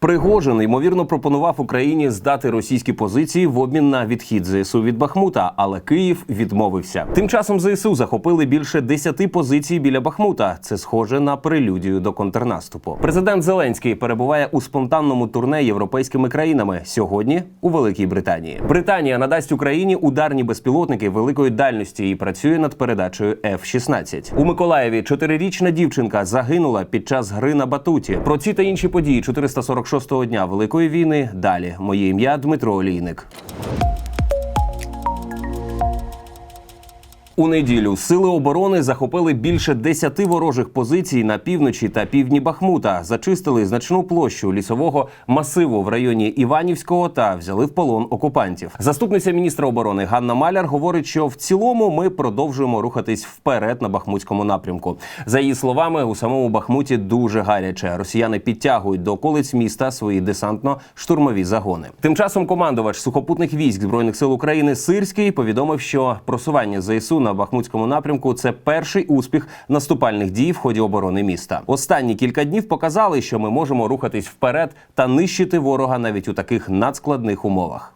Пригожин ймовірно пропонував Україні здати російські позиції в обмін на відхід ЗСУ від Бахмута, але Київ відмовився. Тим часом ЗСУ захопили більше 10 позицій біля Бахмута. Це схоже на прелюдію до контрнаступу. Президент Зеленський перебуває у спонтанному турне європейськими країнами сьогодні у Великій Британії. Британія надасть Україні ударні безпілотники великої дальності і працює над передачею F-16. У Миколаєві чотирирічна дівчинка загинула під час гри на батуті. Про ці та інші події 446-го дня Великої війни. Далі моє ім'я Дмитро Олійник. У неділю сили оборони захопили більше 10 ворожих позицій на півночі та півдні Бахмута, зачистили значну площу лісового масиву в районі Іванівського та взяли в полон окупантів. Заступниця міністра оборони Ганна Маляр говорить, що в цілому ми продовжуємо рухатись вперед на бахмутському напрямку. За її словами, у самому Бахмуті дуже гаряче. Росіяни підтягують до околиць міста свої десантно-штурмові загони. Тим часом командувач сухопутних військ збройних сил України Сирський повідомив, що просування ЗСУ на Бахмутському напрямку це перший успіх наступальних дій в ході оборони міста. Останні кілька днів показали, що ми можемо рухатись вперед та нищити ворога навіть у таких надскладних умовах.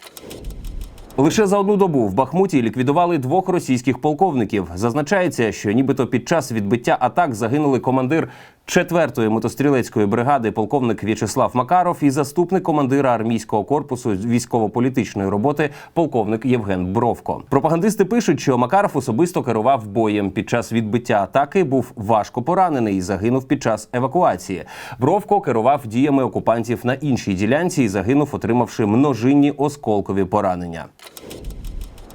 Лише за одну добу в Бахмуті ліквідували двох російських полковників. Зазначається, що нібито під час відбиття атак загинули командир 4-ї мотострілецької бригади полковник В'ячеслав Макаров і заступник командира армійського корпусу військово-політичної роботи полковник Євген Бровко. Пропагандисти пишуть, що Макаров особисто керував боєм. Під час відбиття атаки був важко поранений і загинув під час евакуації. Бровко керував діями окупантів на іншій ділянці і загинув, отримавши множинні осколкові поранення.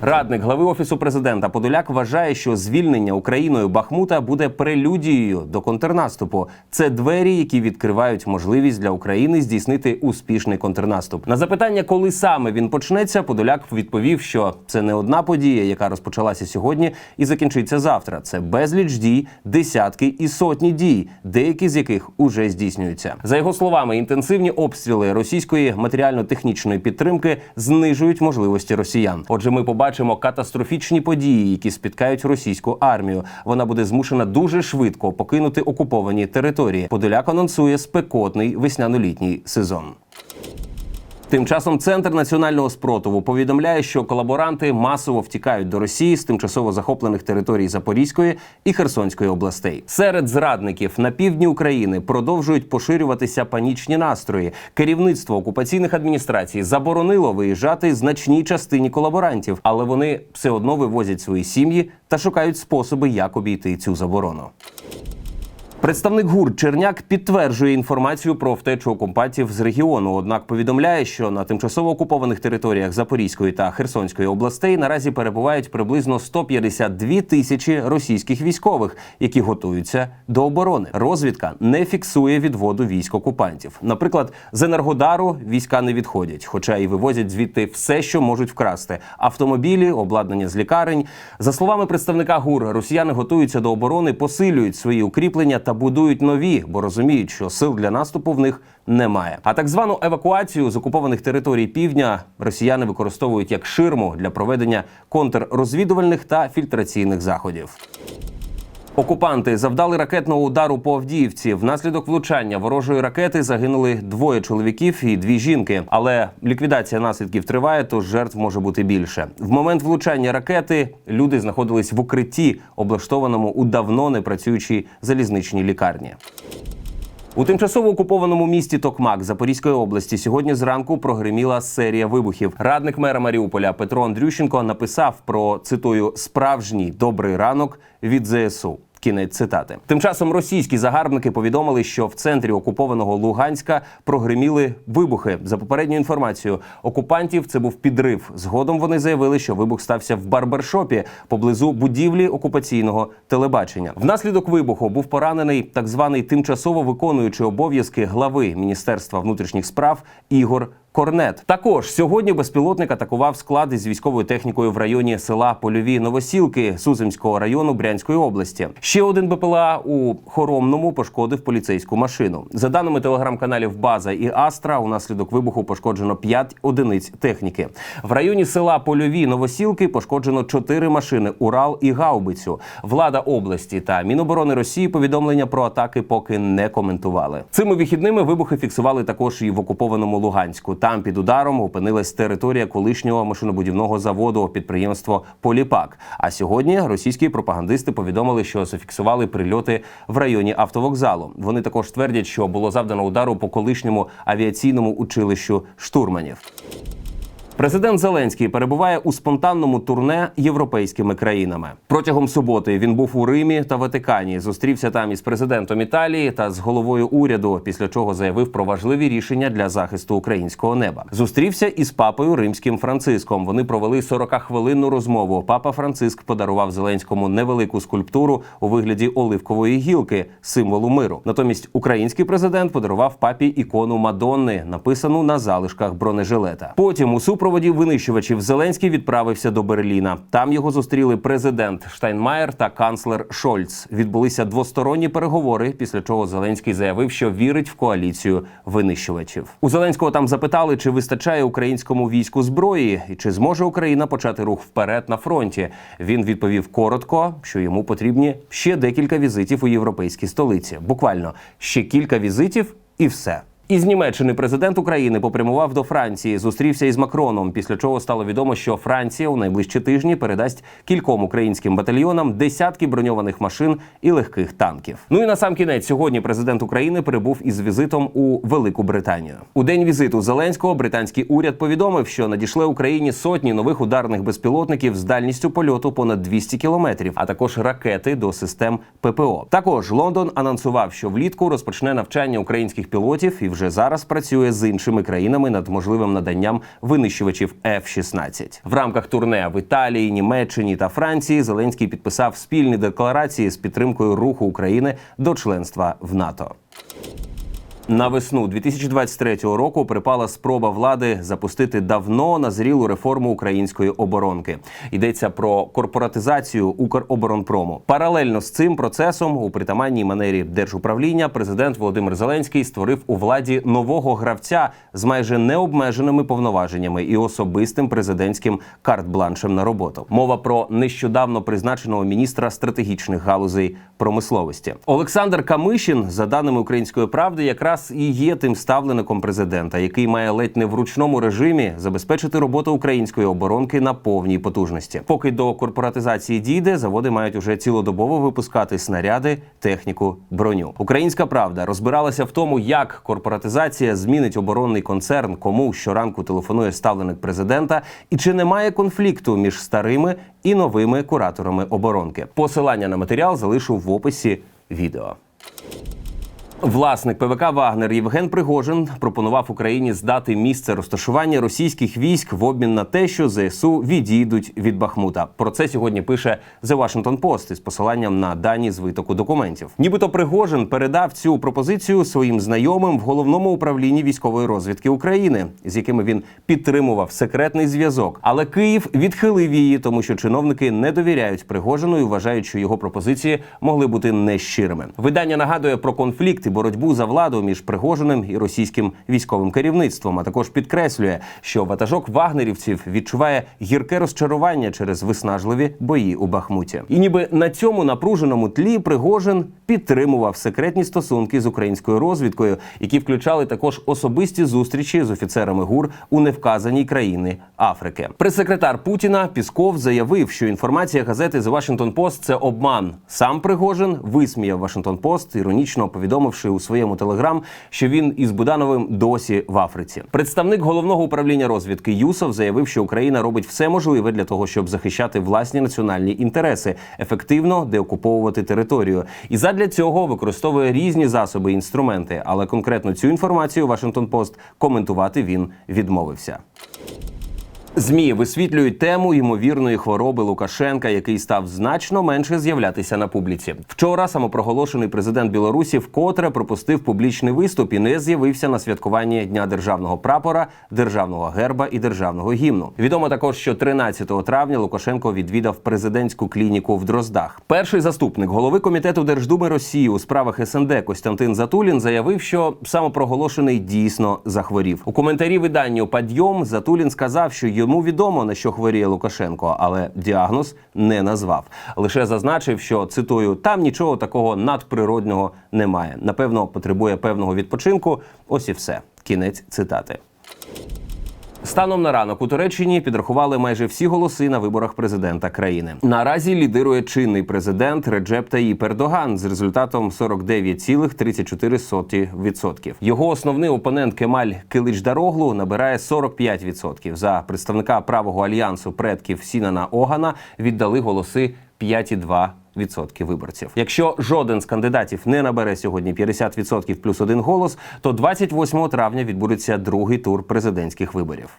Радник глави офісу президента Подоляк вважає, що звільнення Україною Бахмута буде прелюдією до контрнаступу. Це двері, які відкривають можливість для України здійснити успішний контрнаступ. На запитання, коли саме він почнеться, Подоляк відповів, що це не одна подія, яка розпочалася сьогодні і закінчиться завтра. Це безліч дій, десятки і сотні дій, деякі з яких уже здійснюються. За його словами, інтенсивні обстріли російської матеріально-технічної підтримки знижують можливості росіян. Отже, ми побачимо катастрофічні події, які спіткають російську армію. Вона буде змушена дуже швидко покинути окуповані території. Подоляк анонсує спекотний весняно-літній сезон. Тим часом центр національного спротиву повідомляє, що колаборанти масово втікають до Росії з тимчасово захоплених територій Запорізької і Херсонської областей. Серед зрадників на півдні України продовжують поширюватися панічні настрої. Керівництво окупаційних адміністрацій заборонило виїжджати значній частині колаборантів, але вони все одно вивозять свої сім'ї та шукають способи, як обійти цю заборону. Представник ГУР Черняк підтверджує інформацію про втечу окупантів з регіону. Однак повідомляє, що на тимчасово окупованих територіях Запорізької та Херсонської областей наразі перебувають приблизно 152 тисячі російських військових, які готуються до оборони. Розвідка не фіксує відводу військ окупантів. Наприклад, з Енергодару війська не відходять, хоча і вивозять звідти все, що можуть вкрасти: автомобілі, обладнання з лікарень. За словами представника ГУР, росіяни готуються до оборони, посилюють свої укріплення та будують нові, бо розуміють, що сил для наступу в них немає. А так звану евакуацію з окупованих територій півдня росіяни використовують як ширму для проведення контррозвідувальних та фільтраційних заходів. Окупанти завдали ракетного удару по Авдіївці. Внаслідок влучання ворожої ракети загинули двоє чоловіків і дві жінки. Але ліквідація наслідків триває, тож жертв може бути більше. В момент влучання ракети люди знаходились в укритті, облаштованому у давно не працюючій залізничній лікарні. У тимчасово окупованому місті Токмак Запорізької області сьогодні зранку прогреміла серія вибухів. Радник мера Маріуполя Петро Андрющенко написав про цитую справжній добрий ранок від ЗСУ. Кінець цитати. Тим часом російські загарбники повідомили, що в центрі окупованого Луганська прогреміли вибухи. За попередньою інформацією окупантів це був підрив. Згодом вони заявили, що вибух стався в барбершопі поблизу будівлі окупаційного телебачення. Внаслідок вибуху був поранений так званий тимчасово виконуючий обов'язки глави Міністерства внутрішніх справ Ігор. Корнет. Також сьогодні безпілотник атакував склад із військовою технікою в районі села Польові Новосілки Суземського району Брянської області. Ще один БПЛА у Хоромному пошкодив поліцейську машину. За даними телеграм-каналів База і Астра, унаслідок вибуху пошкоджено 5 одиниць техніки. В районі села Польові Новосілки пошкоджено 4 машини Урал і Гаубицю. Влада області та Міноборони Росії повідомлення про атаки поки не коментували. Цими вихідними вибухи фіксували також і в окупованому Луганську. Там під ударом опинилась територія колишнього машинобудівного заводу підприємство Поліпак. А сьогодні російські пропагандисти повідомили, що зафіксували прильоти в районі автовокзалу. Вони також твердять, що було завдано удару по колишньому авіаційному училищу штурманів. Президент Зеленський перебуває у спонтанному турне європейськими країнами. Протягом суботи він був у Римі та Ватикані. Зустрівся там із президентом Італії та з головою уряду, після чого заявив про важливі рішення для захисту українського неба. Зустрівся із папою римським Франциском. Вони провели 40-хвилинну розмову. Папа Франциск подарував Зеленському невелику скульптуру у вигляді оливкової гілки, символу миру. Натомість український президент подарував папі ікону Мадонни, написану на залишках бронежилета. Потім у супроводі винищувачів Зеленський відправився до Берліна. Там його зустріли президент Штайнмаєр та канцлер Шольц. Відбулися двосторонні переговори, після чого Зеленський заявив, що вірить в коаліцію винищувачів. У Зеленського там запитали, чи вистачає українському війську зброї, і чи зможе Україна почати рух вперед на фронті. Він відповів коротко, що йому потрібні ще декілька візитів у європейській столиці. Буквально ще кілька візитів і все. Із Німеччини президент України попрямував до Франції, зустрівся із Макроном. Після чого стало відомо, що Франція у найближчі тижні передасть кільком українським батальйонам десятки броньованих машин і легких танків. Ну і на сам кінець сьогодні президент України прибув із візитом у Велику Британію. У день візиту Зеленського британський уряд повідомив, що надійшли Україні сотні нових ударних безпілотників з дальністю польоту понад 200 кілометрів, а також ракети до систем ППО. Також Лондон анонсував, що влітку розпочне навчання українських пілотів і вже зараз працює з іншими країнами над можливим наданням винищувачів F-16. В рамках турне в Італії, Німеччині та Франції Зеленський підписав спільні декларації з підтримкою руху України до членства в НАТО. На весну 2023 року припала спроба влади запустити давно назрілу реформу української оборонки. Йдеться про корпоратизацію Укроборонпрому. Паралельно з цим процесом у притаманній манері держуправління президент Володимир Зеленський створив у владі нового гравця з майже необмеженими повноваженнями і особистим президентським карт-бланшем на роботу. Мова про нещодавно призначеного міністра стратегічних галузей промисловості. Олександр Камишін, за даними української правди, якраз і є тим ставлеником президента, який має ледь не в ручному режимі забезпечити роботу української оборонки на повній потужності. Поки до корпоратизації дійде, заводи мають уже цілодобово випускати снаряди, техніку, броню. Українська правда розбиралася в тому, як корпоратизація змінить оборонний концерн, кому щоранку телефонує ставленик президента, і чи немає конфлікту між старими і новими кураторами оборонки. Посилання на матеріал залишу в описі відео. Власник ПВК Вагнер Євген Пригожин пропонував Україні здати місце розташування російських військ в обмін на те, що ЗСУ відійдуть від Бахмута. Про це сьогодні пише The Washington Post із посиланням на дані з витоку документів. Нібито Пригожин передав цю пропозицію своїм знайомим в головному управлінні військової розвідки України, з якими він підтримував секретний зв'язок. Але Київ відхилив її, тому що чиновники не довіряють Пригожину і вважають, що його пропозиції могли бути нещирими. Видання нагадує про конфлікт і боротьбу за владу між Пригожиним і російським військовим керівництвом. А також підкреслює, що ватажок вагнерівців відчуває гірке розчарування через виснажливі бої у Бахмуті. І ніби на цьому напруженому тлі Пригожин підтримував секретні стосунки з українською розвідкою, які включали також особисті зустрічі з офіцерами ГУР у невказаній країни Африки. Прес-секретар Путіна Пісков заявив, що інформація газети The Washington Post – це обман. Сам Пригожин висміяв Washington Post, іронічно повідомивши у своєму телеграм, що він із Будановим досі в Африці. Представник головного управління розвідки Юсов заявив, що Україна робить все можливе для того, щоб захищати власні національні інтереси, ефективно деокуповувати територію, і задля цього використовує різні засоби і інструменти. Але конкретно цю інформацію Washington Post коментувати він відмовився. Змі висвітлюють тему ймовірної хвороби Лукашенка, який став значно менше з'являтися на публіці. Вчора самопроголошений президент Білорусі вкотре пропустив публічний виступ і не з'явився на святкуванні дня державного прапора, державного герба і державного гімну. Відомо також, що 13 травня Лукашенко відвідав президентську клініку в Дроздах. Перший заступник голови комітету Держдуми Росії у справах СНД Костянтин Затулін заявив, що самопроголошений дійсно захворів. У коментарі виданню Падйом Затулін сказав, що йому відомо на що хворіє Лукашенко, але діагноз не назвав. Лише зазначив, що цитую там нічого такого надприроднього немає. Напевно, потребує певного відпочинку. Ось і все. Кінець цитати. Станом на ранок у Туреччині підрахували майже всі голоси на виборах президента країни. Наразі лідирує чинний президент Реджеп Таїп Ердоган з результатом 49,34%. Його основний опонент Кемаль Киличдароглу набирає 45%. За представника правого альянсу предків Сінана Огана віддали голоси 5,2%. Відсотки виборців. Якщо жоден з кандидатів не набере сьогодні 50% плюс один голос, то 28 травня відбудеться другий тур президентських виборів.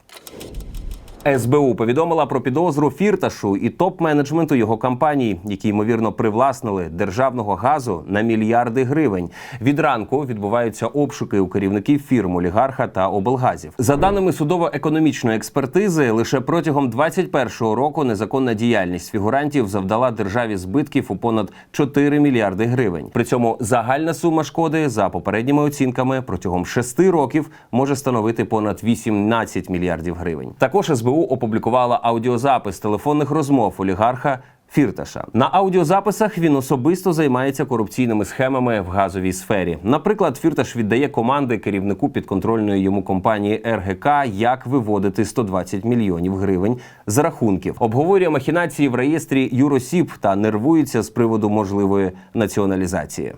СБУ повідомила про підозру фірташу і топ-менеджменту його компанії, які ймовірно привласнили державного газу на мільярди гривень. Від ранку відбуваються обшуки у керівників фірм олігарха та облгазів. За даними судово-економічної експертизи, лише протягом 2021 року незаконна діяльність фігурантів завдала державі збитків у понад 4 мільярди гривень. При цьому загальна сума шкоди за попередніми оцінками протягом 6 років може становити понад 18 мільярдів гривень. Також СБУ опублікувала аудіозапис телефонних розмов олігарха. Фірташа на аудіозаписах він особисто займається корупційними схемами в газовій сфері. Наприклад, Фірташ віддає команди керівнику підконтрольної йому компанії РГК, як виводити 120 мільйонів гривень з рахунків, обговорює махінації в реєстрі Юросіб та нервується з приводу можливої націоналізації.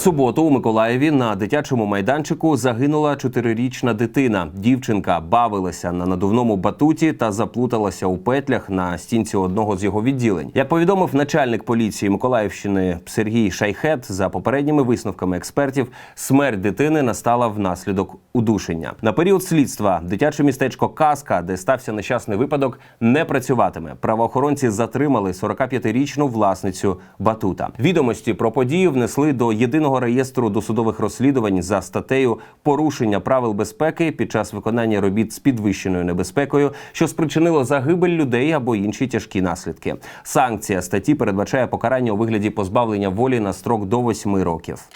Суботу у Миколаєві на дитячому майданчику загинула чотирирічна дитина. Дівчинка бавилася на надувному батуті та заплуталася у петлях на стінці одного з його відділень. Як повідомив начальник поліції Миколаївщини Сергій Шайхет, за попередніми висновками експертів, смерть дитини настала внаслідок удушення. На період слідства дитяче містечко Казка, де стався нещасний випадок, не працюватиме. Правоохоронці затримали 45-річну власницю батута. Відомості про події внесли до єдиного реєстру досудових розслідувань за статтею порушення правил безпеки під час виконання робіт з підвищеною небезпекою, що спричинило загибель людей або інші тяжкі наслідки. Санкція статті передбачає покарання у вигляді позбавлення волі на строк до 8 років.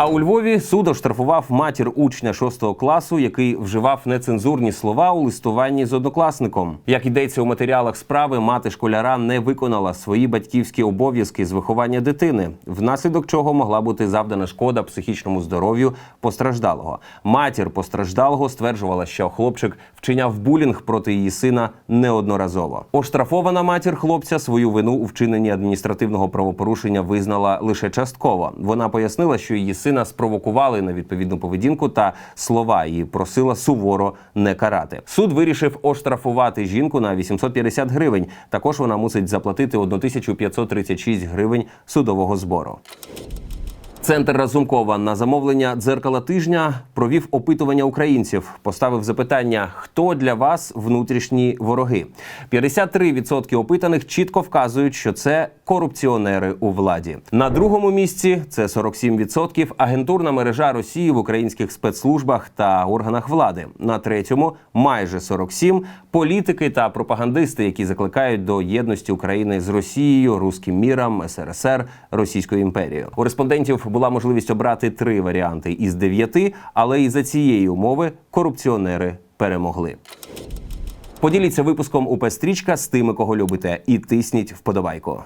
А у Львові суд оштрафував матір учня 6 класу, який вживав нецензурні слова у листуванні з однокласником. Як йдеться у матеріалах справи, мати школяра не виконала свої батьківські обов'язки з виховання дитини, внаслідок чого могла бути завдана шкода психічному здоров'ю постраждалого. Матір постраждалого стверджувала, що хлопчик вчиняв булінг проти її сина неодноразово. Оштрафована матір хлопця свою вину у вчиненні адміністративного правопорушення визнала лише частково. Вона пояснила, що її сина спровокували на відповідну поведінку та слова і просила суворо не карати. Суд вирішив оштрафувати жінку на 850 гривень. Також вона мусить заплатити 1536 гривень судового збору. Центр Разумкова на замовлення дзеркала тижня провів опитування українців. Поставив запитання: хто для вас внутрішні вороги? 53% опитаних чітко вказують, що це корупціонери у владі. На другому місці це 47% агентурна мережа Росії в українських спецслужбах та органах влади. На третьому майже 47% політики та пропагандисти, які закликають до єдності України з Росією, руським міром, СРСР, Російською імперією. У респондентів була можливість обрати три варіанти із дев'яти, але і за цієї умови корупціонери перемогли. Поділіться випуском УП Стрічка з тими, кого любите, і тисніть вподобайку.